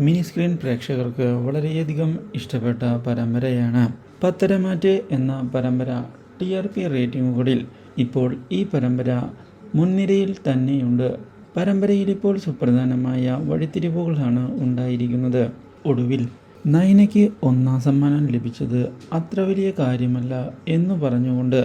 Mini screen പ്രേക്ഷകർക്ക് വളരെയധികം ഇഷ്ടപ്പെട്ട പരമ്പരയാണ് പത്തരമാറ്റ് എന്ന പരമ്പര ടി ആർ പി റേറ്റിംഗുകളിൽ ഇപ്പോൾ ഈ പരമ്പര മുൻനിരയിൽ തന്നെയുണ്ട്. പരമ്പരയിൽ ഇപ്പോൾ സുപ്രധാനമായ വഴിത്തിരിവുകളാണ് ഉണ്ടായിരിക്കുന്നത്. ഒടുവിൽ നയനയ്ക്ക് ഒന്നാം സമ്മാനം ലഭിച്ചത് അത്ര വലിയ കാര്യമല്ല എന്ന് പറഞ്ഞുകൊണ്ട്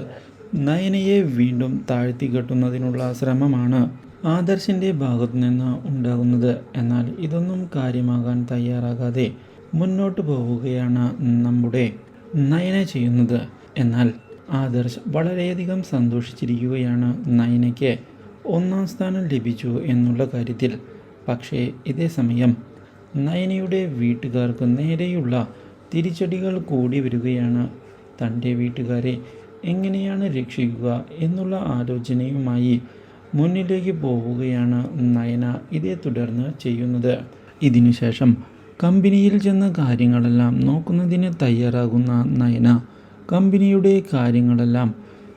നയനയെ വീണ്ടും താഴ്ത്തി താഴ്ത്തിക്കെട്ടുന്നതിനുള്ള ശ്രമമാണ് ആദർശിന്റെ ഭാഗത്തു നിന്ന് ഉണ്ടാകുന്നത്. എന്നാൽ ഇതൊന്നും കാര്യമാകാൻ തയ്യാറാകാതെ മുന്നോട്ട് പോവുകയാണ് നമ്മുടെ നയന ചെയ്യുന്നത്. എന്നാൽ ആദർശ് വളരെയധികം സന്തോഷിച്ചിരിക്കുകയാണ് നയനയ്ക്ക് ഒന്നാം സ്ഥാനം ലഭിച്ചു എന്നുള്ള കാര്യത്തിൽ. പക്ഷേ ഇതേ സമയം നയനയുടെ വീട്ടുകാർക്ക് നേരെയുള്ള തിരിച്ചടികൾ കൂടി വരികയാണ്. തന്റെ വീട്ടുകാരെ എങ്ങനെയാണ് രക്ഷിക്കുക എന്നുള്ള ആലോചനയുമായി മുന്നിലേക്ക് പോവുകയാണ് നയന ഇതേ തുടർന്ന് ചെയ്യുന്നത്. ഇതിനുശേഷം കമ്പനിയിൽ ചെന്ന കാര്യങ്ങളെല്ലാം നോക്കുന്നതിന് തയ്യാറാകുന്ന നയന കമ്പനിയുടെ കാര്യങ്ങളെല്ലാം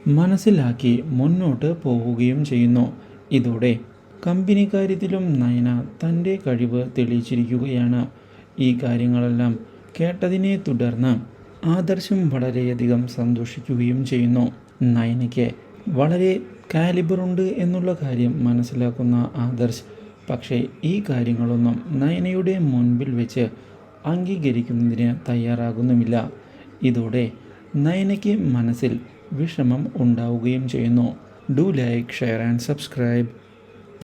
മനസ്സിലാക്കി മുന്നോട്ട് പോവുകയും ചെയ്യുന്നു. ഇതോടെ കമ്പനി കാര്യത്തിലും നയന തന്റെ കഴിവ് തെളിയിച്ചിരിക്കുകയാണ്. ഈ കാര്യങ്ങളെല്ലാം കേട്ടതിനെ തുടർന്ന് ആദർശം വളരെയധികം സന്തോഷിക്കുകയും ചെയ്യുന്നു. നയനയ്ക്ക് വളരെ കാലിബറുണ്ട് എന്നുള്ള കാര്യം മനസ്സിലാക്കുന്ന ആദർശ് പക്ഷേ ഈ കാര്യങ്ങളൊന്നും നയനയുടെ മുൻപിൽ വെച്ച് അംഗീകരിക്കുന്നതിന് തയ്യാറാകുന്നുമില്ല. ഇതോടെ നയനയ്ക്ക് മനസ്സിൽ വിഷമം ഉണ്ടാവുകയും ചെയ്യുന്നു. Do like share and subscribe.